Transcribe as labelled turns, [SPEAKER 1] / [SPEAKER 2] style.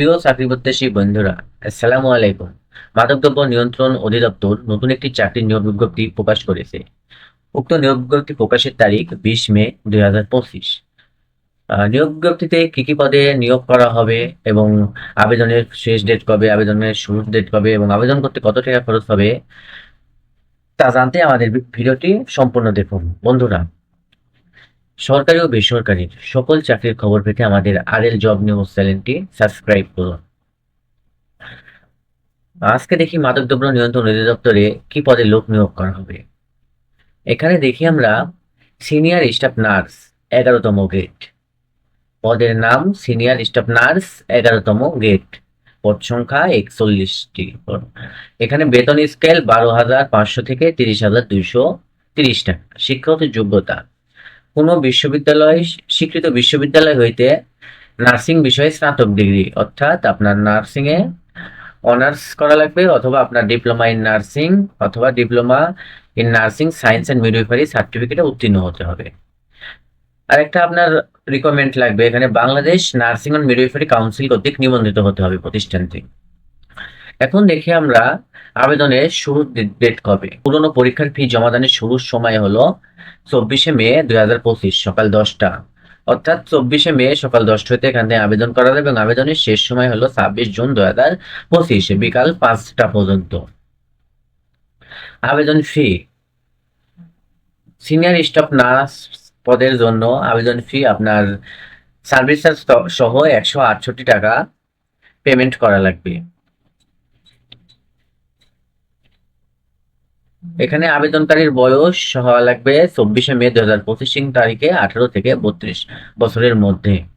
[SPEAKER 1] প্রিয় চাকরি প্রত্যাশী বন্ধুরা, আসসালামু আলাইকুম। মাদকদ্রব্য নিয়ন্ত্রণ অধিদপ্তর নতুন একটি চাকরির নিয়োগ বিজ্ঞপ্তি প্রকাশ করেছে। উক্ত নিয়োগ বিজ্ঞপ্তি প্রকাশের তারিখ বিশ মে দুই হাজার পঁচিশ। নিয়োগ বিজ্ঞপ্তিতে কি কি পদে নিয়োগ করা হবে এবং আবেদনের শেষ ডেট কবে, আবেদনের শুরুর ডেট কবে এবং আবেদন করতে কত টাকা খরচ হবে তা জানতে আমাদের ভিডিওটি সম্পূর্ণ দেখুন। বন্ধুরা সরকারি ও বেসরকারির সকল চাকরির খবর পেতে আমাদের আরএল জব নিউজ চ্যানেলটি সাবস্ক্রাইব করুন। আজকে দেখি মাদকদ্রব্য নিয়ন্ত্রণ অধিদপ্তরে কি পদে লোক নিয়োগ করা হবে। এখানে দেখি আমরা সিনিয়র স্টাফ নার্স, এগারোতম গেট পদের নাম সিনিয়র স্টাফ নার্স, এগারোতম গেট পদ সংখ্যা একচল্লিশটি। এখানে বেতন স্কেল বারো হাজার পাঁচশো থেকে তিরিশ হাজার দুইশো তিরিশ টাকা। শিক্ষাগত যোগ্যতা কোনো বিশ্ববিদ্যালয়, স্বীকৃত বিশ্ববিদ্যালয় হইতে নার্সিং বিষয়ে স্নাতক ডিগ্রি, অর্থাৎ আপনার নার্সিং এ অনার্স করা লাগবে অথবা আপনার ডিপ্লোমা ইন নার্সিং অথবা diploma in nursing science and midwifery সার্টিফিকেটে উত্তীর্ণ হতে হবে। আরেকটা আপনার রিকমেন্ড লাগবে, এখানে Bangladesh nursing and midwifery council কর্তৃক নিবন্ধিত হতে হবে প্রতিষ্ঠানটি। এখন দেখি আমরা আবেদনের শুরুর ডেট কবে। পুরনো পরীক্ষার ফি জমাদানের শুরুর সময় হলো চব্বিশে মে দুই হাজার পঁচিশ, সকাল দশটা। অর্থাৎ চব্বিশে মে সকাল দশটা হতে এখান আবেদন করা যাবে এবং আবেদনের শেষ সময় হলো ছাব্বিশ জুন দুই হাজার পঁচিশ, বিকাল পাঁচটা পর্যন্ত। আবেদন ফি সিনিয়র স্টাফ নার্স পদের জন্য আবেদন ফি আপনার সার্ভিস চার্জ সহ একশো আটষট্টি টাকা পেমেন্ট করা লাগবে। এখানে আবেদনকারীর বয়স হওয়া লাগবে চব্বিশে মে দু হাজার পঁচিশ তারিখে আঠারো থেকে বত্রিশ বছরের মধ্যে।